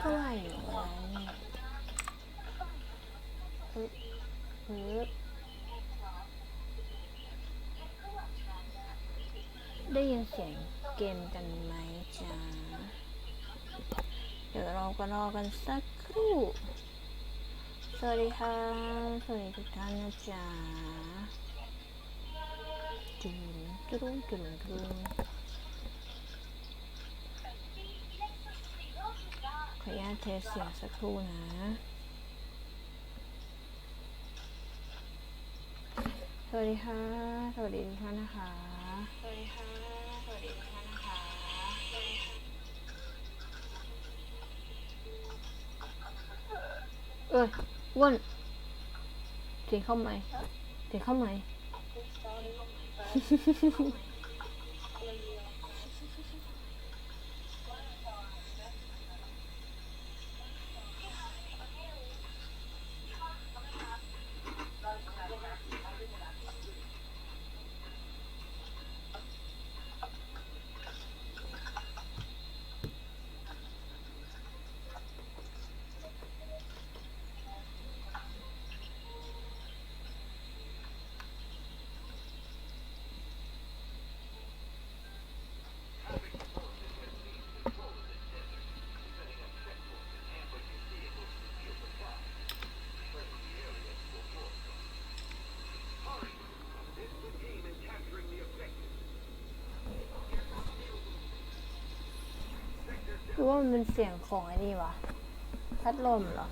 ก็ว่าอยู่อะไรเนี่ฮึบปึ๊บได้ยินเสียงเกมกันไหมจ๊ะ เดี๋ยวเราก็รอกันสักครู่ สวัสดีค่ะ สวัสดีทุกท่านนะจ๊ะจุนจุนจุนจุนข ออนุญาตเทสเสียงสักครู่นะ สวัสดีค่ะ สวัสดีทุกท่านนะคะ สวัสดีค่ะ สวัสดีทุกท่านนะคะเอออ้วนเสียงเข้าไหมเสียงเข้าไหม รือว่ามันเป็นเสียงของไอ้นี่วะพัดลมเหรอ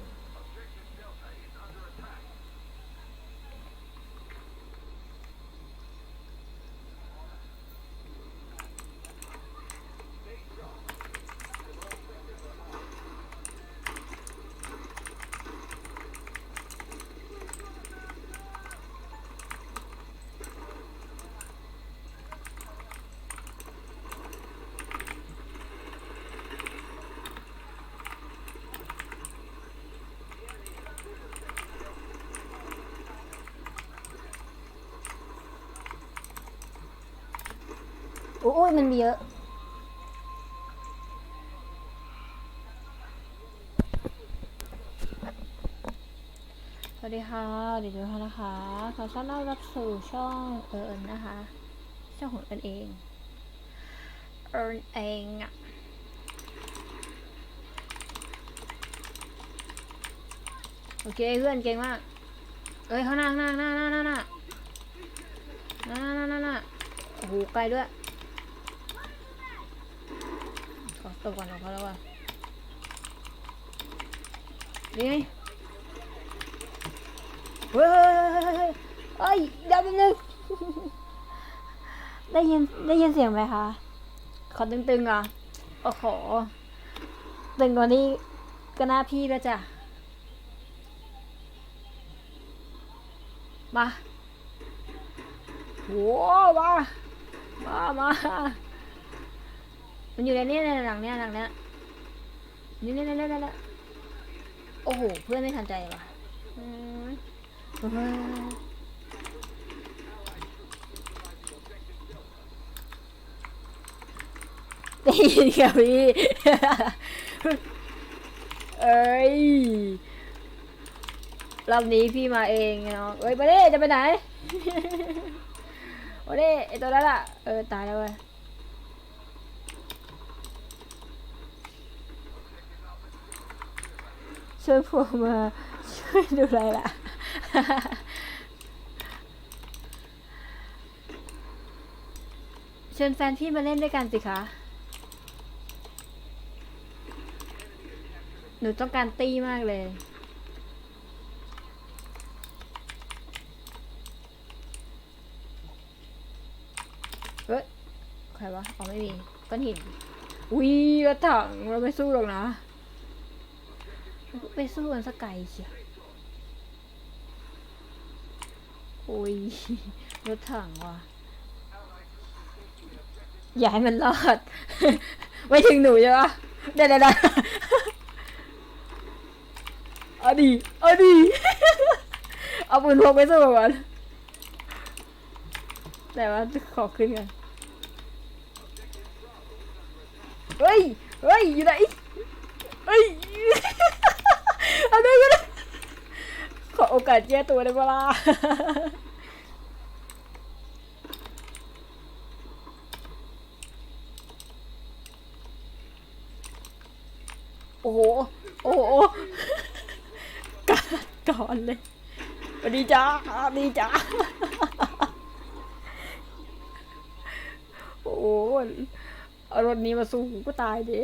อ้ยมันมีเยอะ สวัสดีค่ะสวัสดีทุกท่านนะคะขอต้อนรับสู่ช่องเอิญนะคะ ช่องของเอิญเอง เอิญเองอะโอเคเพื่อนเก่งมาก เอ้ยข้างหน้าข้างหน้าข้างหน้าหน้าหน้าหน้าหน้าหน้าหน้าหน้าโอ้โหไกลด้วย ขอตบก่อนของเขาแล้วว่ะนี่ไงเฮ้ยเฮ้ยเดี๋ยวแป๊บนึงได้ยินได้ยินเสียงไหมคะขอตึงๆอะโอ้โหตึงกว่านี้ก็หน้าพี่แล้วจ้ะมาโหมามามา มันอยู่ในนี้ในหลังเนี้ยหลังเนี้ยนี่นี่นี่นี่นี่โอ้โห เพื่อนไม่ทันใจว่ะอืมเฮ้ยได้ยินกับพี่เอ้ยรอบนี้พี่มาเองเนาะเอ้ยมาดิจะไปไหนมาดิไอตัวนั้นอะเออตายแล้วเว้ย ช่วยพวกมาช่วยดูแลล่ะ เชิญแฟนพี่มาเล่นด้วยกันสิคะ หนูต้องการตีมากเลยเฮ้ยใครวะ อ๋อไม่มีก้อนหิน อุ้ยรถถังเราไม่สู้หรอกนะ ไปสู้กันสักไกลเชียวโอ้ยรถถังว่ะ อย่าให้มันรอด ไม่ถึงหนูใช่ปะเดี๋ยวเดี๋ยวเดี๋ยวเอาดีเอาดีเอาปืนพกไปสู้ก่อนแต่ว่าขอขึ้นกันเฮ้ย เฮ้ย อยู่ไหน เอ้ย เอาด้วยก็ได้ข อกาสแก้ตัวได้ปะล่ะโอ้โห โอ้โหกาดก่อนเลยสวัสดีจ้าสวัสดีจ้าโอ้โหเอารถนี้มาสู้กูก็ตายดิ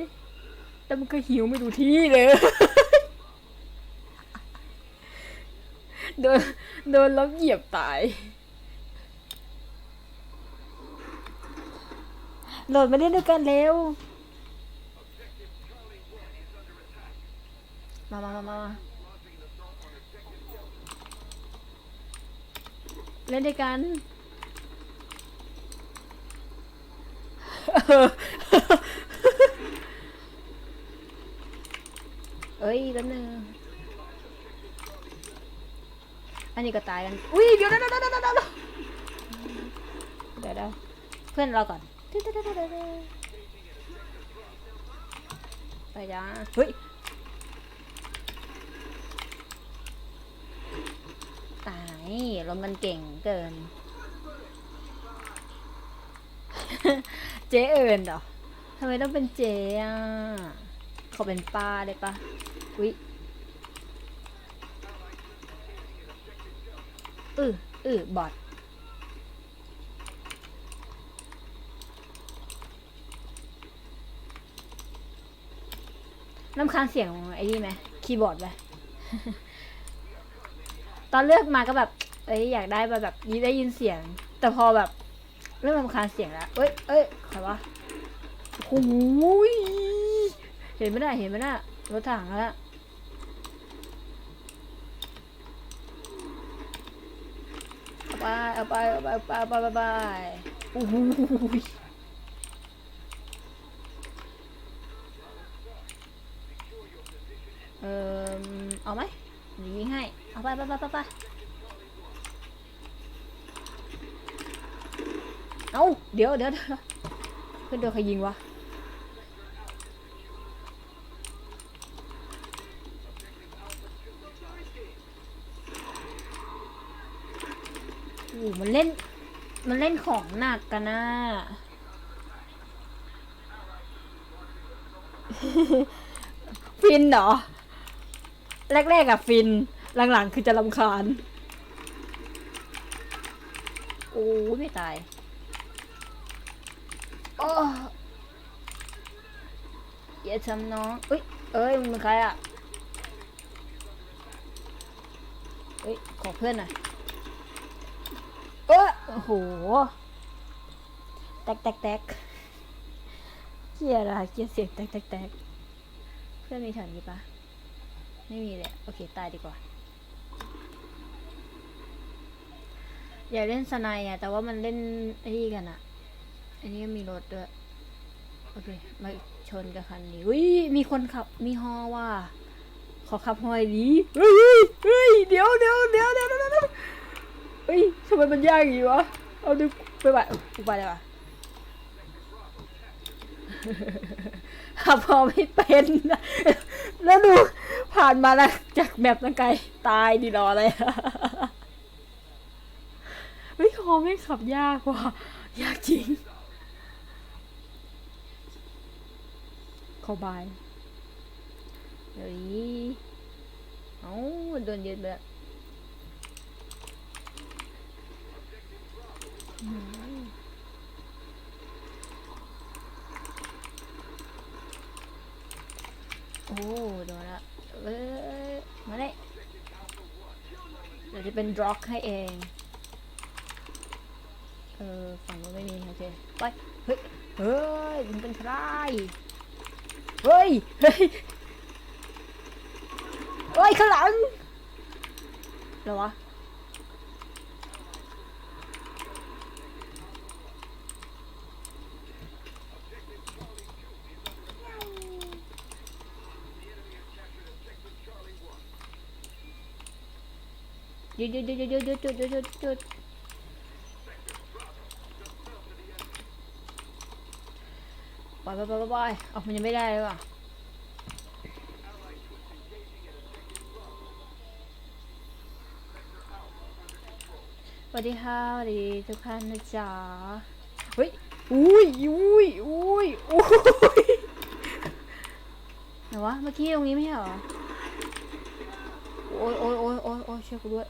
แต่มันก็หิวไม่ดูที่เลย โดนโดนล้มเหยียบตายโหลดมาเล่นด้วยกันเร็ว มามามามามาเล่นด้วยกันเอ้ยแป๊บนึง อันนี้ก็ตายกัน อุ้ยเดี๋ยวเดี๋ยวเดี๋ยวเดี๋ยวเดี๋เพื่อนเราก่อนไปจ้าเฮ้ย ตายลมมันเก่งเกิน เจ๊เอิญเหรอทำไมต้องเป็นเจ๊อะ เขาเป็นป้าได้ปะอุ้ย อืออือบอดน้ำคาญเสียงไอ้นี่ไหมคีย์บอร์ดไหมตอนเลือกมาก็แบบเอ้ยอยากได้แบบแบบนี้ได้ยินเสียง แต่พอแบบ เริ่มรำคาญเสียงแล้วเอ้ยเอ้ยใครวะโอ้ยเห็นไหมน่ะเห็นไหมน่ะรถถังแล้วเอา ไปเอาไปเอาไปเอาไปเอาไปเอาไปโอ้โหเออเอาไหมยิงให้ เอาไปไปไปไปไปเอาเดี๋ยวเดี๋ยวเดี๋ยวเพื่อนโดนใครยิงวะ อ้มันเล่น มันเล่นของหนักกันนะฟินเหรอ แรกๆอะฟิน หลังๆ คือจะรำคาญ โอ้ยไม่ตายโอ้อย่าทำน้องเอ้ย เอ้ยมึงเป็นใครอะเอ้ย ขอเพื่อนหน่อย เออโอ้โห แตกแตกแตกเกียร์อะไรเกียร์เสียงแตกแตกแตกเพื่อนมีแถวนี้ปะไม่มีเลยโอเค ตายดีกว่า อย่าเล่นสไนด์อะแต่ว่ามันเล่นไอ้นี่กันอะอ้นี่ก็มีรถด้วย โอเค มาชนกับคันนี้อุ้ยมีคนขับ มีฮอว่ะขอขับฮอยดีเฮ้ยเฮ้ยเดี๋ยวเดี๋ยวเดี๋ยวเดี๋ยวเดี๋ยว เฮ้ยทำไมมันยากอย่างนี้วะ เอาดูไปไปกูไปเลยว่ะขับพอไม่เป็นนะแล้วดูผ่านมาแล้วจากแมปตั้งไกล ตายดีรอเลยเฮ้ยคอไม่ขับยากว่ะยากจริงข้าบายเดี๋ยวนี้เอ้าโดนยึดไปแล้วอืม โอ้โดนละเอ้ยมาเลยเดี๋ยวจะเป็นดร็อกให้เอง เออฝั่งนู้นไม่มีโอเค ไป เฮ้ย เฮ้ยมันเป็นใคร เฮ้ย เฮ้ย เฮ้ย ข้างหลังเหรอวะ ดุดหยุดหยุดหยุดหยุดหยุดปล่อยปล่อยปล่อยปล่อยเอกมันยังไม่ได้เลยว่ะสวัสดีค่ะสวัสดีทุกท่านนะจ๊ะเฮ้ยอุ้ยอุ้ยอุ้ยอุ้ยไหนวะเมื่อกี้ตรงนี้ไม่ใช่เหรอโอ้ยโอ้ยโอ้ยโอ้ยเชื่อยกูด้วย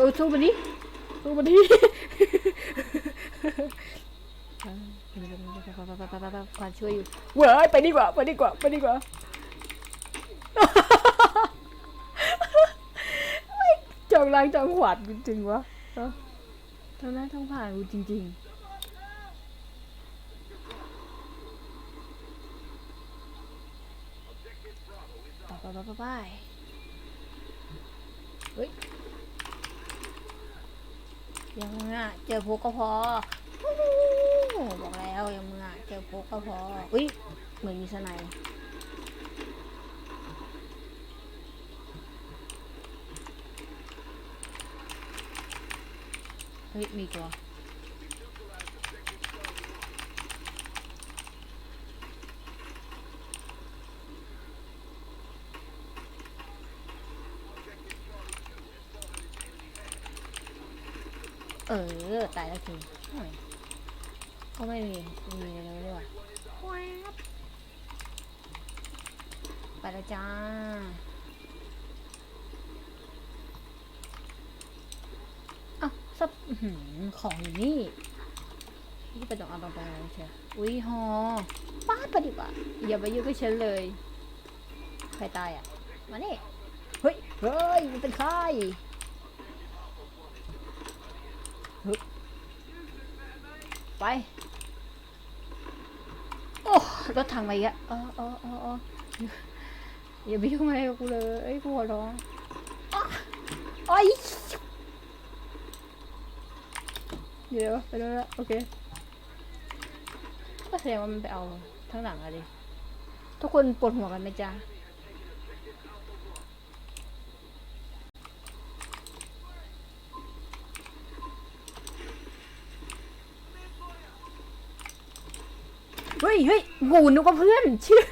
ออสู้มาดิสู้มาดิควานช่วยอยู่เว้ยไปดีกว่า ไปดีกว่า ไปดีกว่าจองล้างจองขวาดจริงวะทางหน้าทางผ่านกูจริง ๆไปไปไปไปเฮ้ย ยังมึงอะเจอพกก็พอบอกแล้วยังมึงอะเจอพกก็พออุ้ยเหมือนมีสไนเฮ้ยมีตัว ออ ตายแล้วทีโอ้ยก็ไม่มีมีอะไรด้วยว่ะแว๊บไปแล้วจ้าอ้าวซับของอยู่นี่นี่ไปตรงเอาตรงไปเลยเชียอุ้ยฮอป้าปฏิบัติอย่าไปยุ่งกับฉันเลย ใครตายอะ มานี่เฮ้ย เฮ้ย มันเป็นใคร ไป โอ้รถถังมาอีกอะเออเออเออเออย่าไปยุ่งอะไรกับกูเลยไอ้ยกูขอร้องอ๊ะโอ้ยเดี๋ยวไปดูแล้วโอเคก็แสดงว่ามันไปเอาทั้งหลังอะดิทุกคนปวดหัวกันไหมจ๊ะ ฮ้ยเฮ้ยกูนึกว่าเพื่อนชื่อ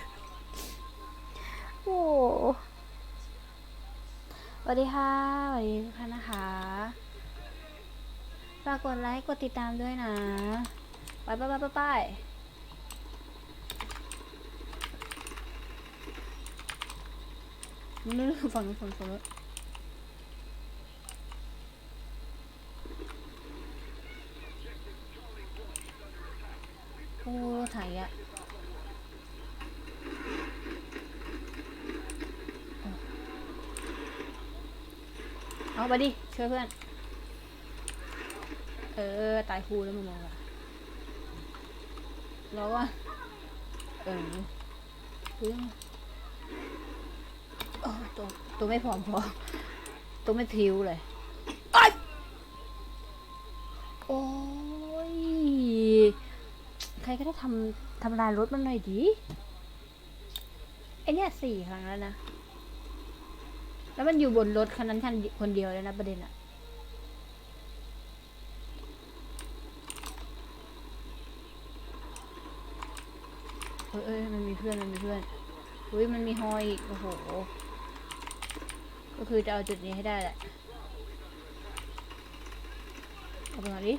โอ้สวัสดีค่ะสวัสดีทุกท่านนะคะฝากกดไลค์กดติดตามด้วยนะไปไปไปไปไปนี่ฝั่งนู้นฝั่งนู้นฝั่งนู้นโอ้ถ่ายอะ เอาดิช่วยเพื่อน เออ ตายครูแล้วมึงมองอะแล้วว่าเออเรื่องโอ้ตัวตัวไม่พร้อมพอ ตัวไม่พริ้วเลยไอโอ้ย ใครก็ได้ทำทำลายรถมันหน่อยดิไอเนี่ยสี่ครั้งแล้วนะ แล้วมันอยู่บนรถคันนั้นคันคนเดียวเลยนะประเด็นอะเอยเอ้ยมันมีเพื่อน มันมีเพื่อนอุ้ยมันมีฮอยอีก โอ้โห ก็คือจะเอาจุดนี้ให้ได้แหละ เอาไปมาดิ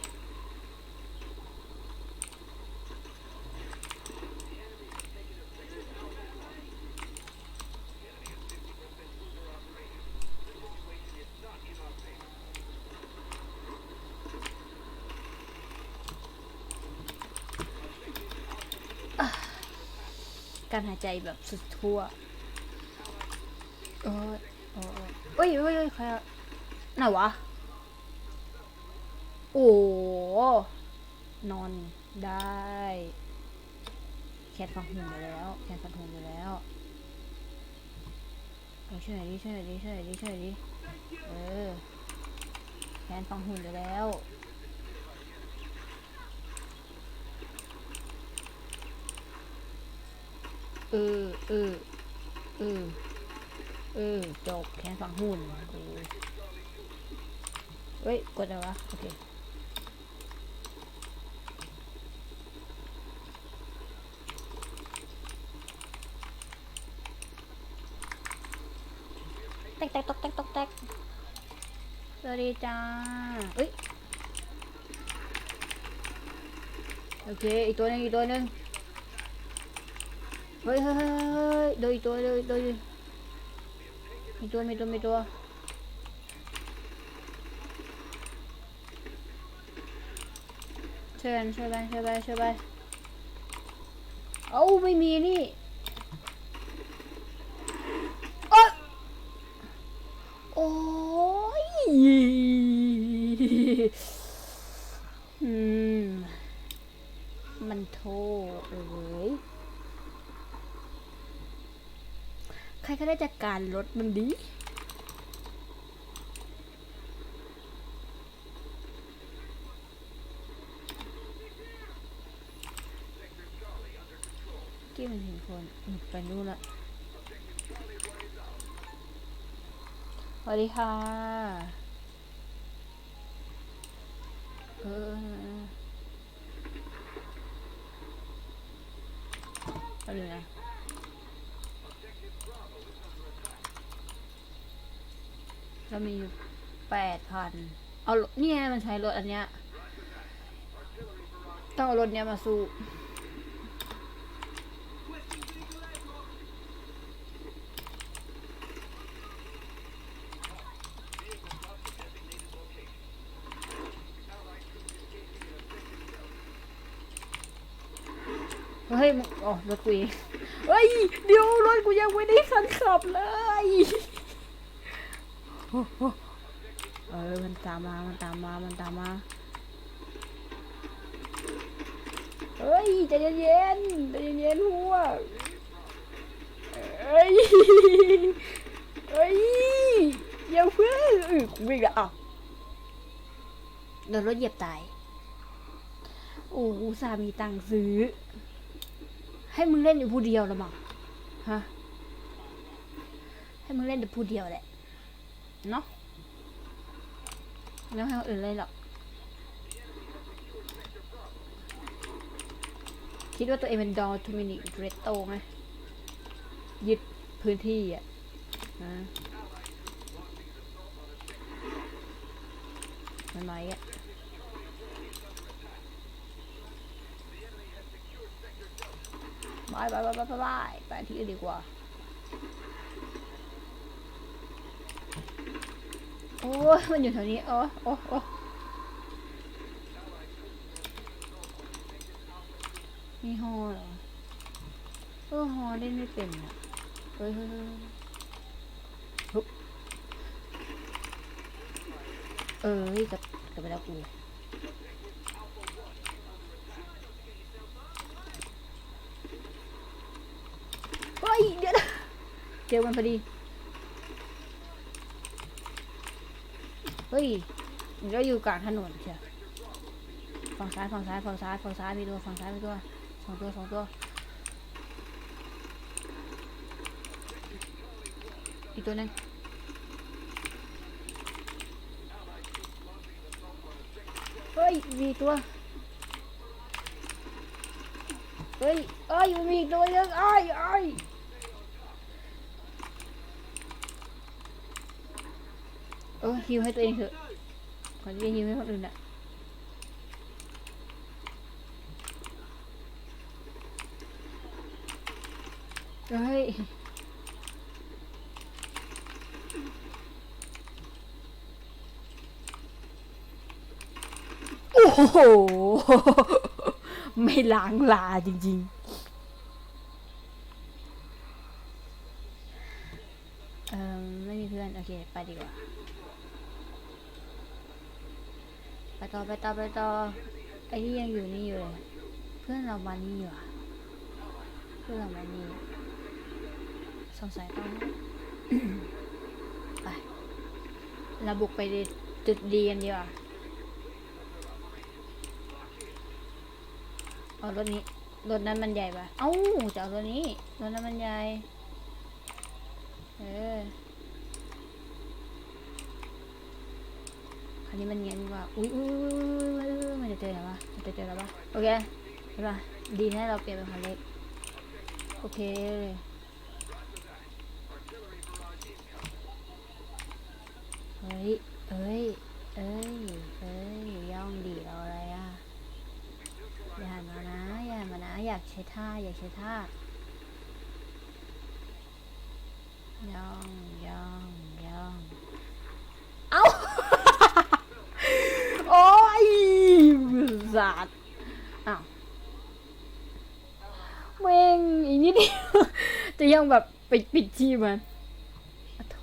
การหายใจแบบสุดทั่วเออเออเอ้ยเอ้ยเอ้ยใครอะไหนวะ โอ้นอนได้ แคทฟังหุ่นไปแล้ว แคทฟังหุ่นไปแล้วเออช่วยหน่อยดิช่วยหน่อยดิช่วยหน่อยดิช่วยหน่อยดิเออแคทฟังหุ่นไปแล้ว เออเออเออเออจบแค่ฟังหุ่นเออเฮ้ย กดอะไรวะ โอเคแตกแตกตกแตกตกแตกสวัสดีจ้าเอ้ย โอเค อีกตัวนึงอีกตัวนึง เฮ้ยเฮ้ยเฮ้ยเฮ้ยโดนอีกตัวโดนอีกตัวอยมีตัวมีตัวมีตัวเชิญเชิญไปเชิญไปเชิญไปเอ้าไม่มีนี่โอ๊ยโอ้ยอืมมันโทษเลย ใครก็ได้จัดการรถมันดี กี้มันเห็นคนไปนู่นละสวัสดีค่ะ เออเอาเลยนะ เรามีอยู่แปดพันเอารถเนี่ยมันใช้รถอันเนี้ยต้องเอารถเนี้ยมาสู้เฮ้ยอ๋อรถกูเองเฮ้ย เดี๋ยวรถกูยังไม่ได้คันขับเลย เออมันตามมา มันตามมา มันตามมา เฮ้ยใจเย็นๆใจเย็นๆหัวเฮ้ย เฮ้ยอย่าเพิ่งเออกูวิ่งละอะโดนรถเหยียบตาย โอ้อุตส่าห์มีตังค์ซื้อ ให้มึงเล่นอยู่ผู้เดียวละมั้งฮะ ให้มึงเล่นแต่ผู้เดียวแหละ เนาะแล้วให้คนอื่นเล่นหรอกคิดว่าตัวเองเป็นดอทูมินิเรตโตไหมยึดพื้นที่อะนะมันน้อยอะบายบายบายบายบายไปที่อื่นดีกว่า โอ้มันอยู่แถวนี้โอ้โอ้โอ้มีฮอเหรอเออฮอเล่นไม่เป็นอะเฮ้ยเฮ้ยเฮ้ยเออกลับกลับไปแล้วกูเฮ้ยเดี๋ยวเจอมันพอดี เฮ้ยเราอยู่กลางถนนเชียวฝั่งซ้ายฝั่งซ้ายฝั่งซ้ายฝั่งซ้ายมีตัวฝั่งซ้ายมีตัวสองตัวสองตัวอีกตัวหนึงเฮ้ยมีตัวเฮ้ยเอ้ยมันมีอีกตัวยังไอ้ไอ้าย เออฮิวให้ตัวเองเถอะก่อนที่จะฮิวให้คนอื่นอะเฮ้ยโอ้โห ไม่ล้างลาจริง ๆ เอ่อไม่มีเพื่อน โอเค ไปดีกว่า ไป ต่อไปต่อไปต่อไอ้ที่ยังอยู่นี่อยู่เลยเพื่อนเรามานี่อยู่อะเพื่อนเรามานี่สงสัยต้องไปเราบุกไปจุดดีกันดีกว่าเอารถนี้รถนั้นมันใหญ่ปะเอ้าจะเอารถนี้รถนั้นมันใหญ่เออ คันนี้มันเงียบกว่า อุ้ยอุ้ยอุ้ยอุ้ยมันจะเจอแล้วปะมันจะเจอแล้วปะโอเคเห็นปะดีนะเราเปลี่ยนเป็นคันเล็ก โอเค เฮ้ย เอ้ย เอ้ย เอ้ย ย่องดีเราอะไรอะ อย่าหันมานะ อย่าหันมานะ อยากใช้ท่า อยากใช้ท่า ย่องย่อง ย่อง เอ้า โอ้ย สัตว์อ้าวเม่งอีกนิดเดียวจะยังแบบไปปิดชีมันโถ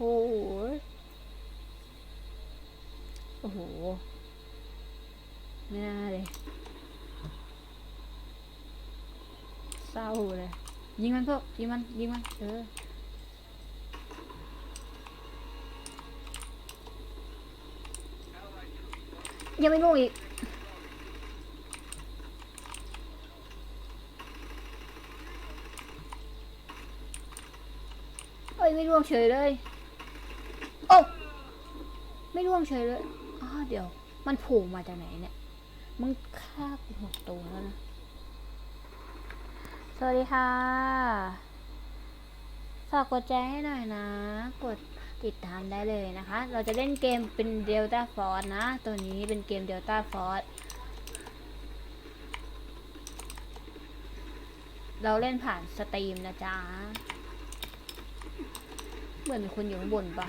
โอ้โห ไม่น่าเลย เศร้าเลย ยิงมันพวกยิงมัน ยิงมัน เออยังไม่ลงอีก ยไม่ร่วงเฉยเลย โอ้ไม่ร่วงเฉยเลยอ้าเดี๋ยว มันโผล่มาจากไหนเนี่ย มึงฆ่ากูหกตัวแล้วนะ สวัสดีค่ะฝากกดแจ้งให้หน่อยนะ กดติดตามได้เลยนะคะ เราจะเล่นเกมเป็นเดลต้าฟอร์นะ ตัวนี้เป็นเกมเดลต้าฟอร์เราเล่นผ่านสตรีมนะจ๊ะ เหมือนคนอยู่ข้างบนปะ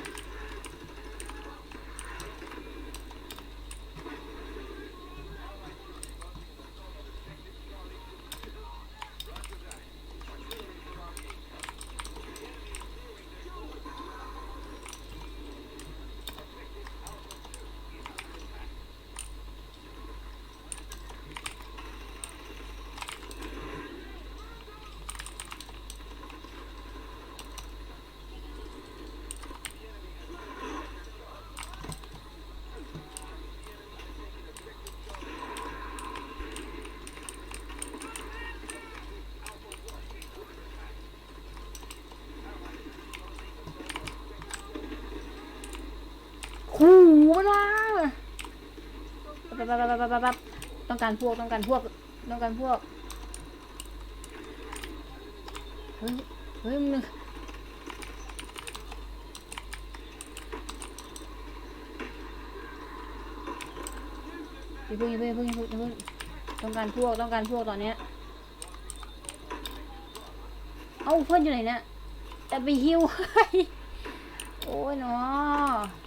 หูมาละ ปั๊บบบบบต้องการพวกต้องการพวกต้องการพวกเฮ้ยเฮ้ยมึงอย่าเพิ่งอย่าเพิ่งอย่าเพิ่งอย่าเพิ่งอย่าเพิ่งต้องการพวกต้องการพวกตอนเนี้ยเอ้าเพื่อนอยู่ไหนเนี่ยจะไปฮิวโอ้ยเนาะ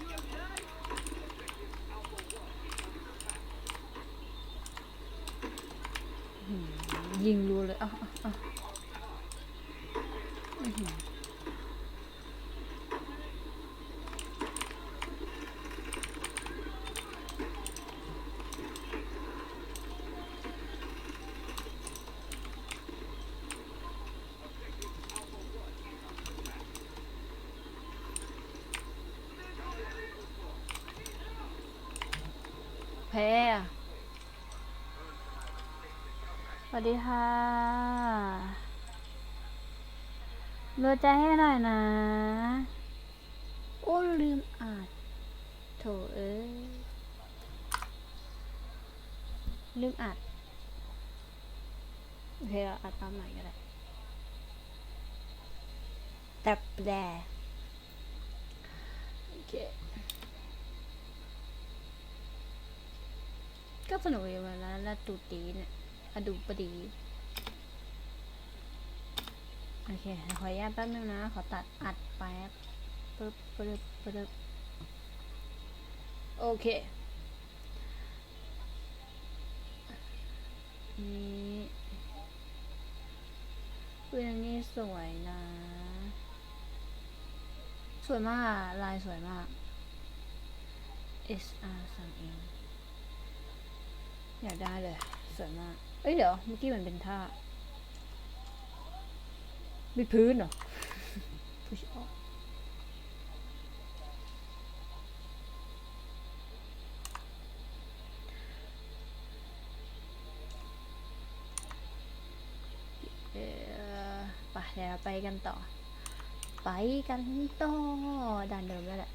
อื้อหือ ยิงรัวเลยเอะอะอื้อหือแพ้ วัสดีค่ะเลือใจให้หน่อยนะโอ้ลืมอ่านโถเอ้ยลืมอัดโอเคเราอัดตามใหม่ก็ได้แต่แปลโอเคก็สนุกอยู่วันนั้นแล้วตูตีเนี่ย อดูปดี โอเค ขออนุญาตแป๊บนึงนะ ขอตัดอัดแป๊บปึ๊บปึ๊บปึ๊บโอเค นี่ปืนอันนี้สวยนะ สวยมาก ลายสวยมาก SR สั่งเอง อยากได้เลย สวยมาก เอ้ยเดี๋ยวเมื่อกี้มันเป็นท่ามีพื้นเหรอ push ออไปเดี๋ยวเราไปกันต่อ ไปกันต่อด่านเดิมแล้วแหละ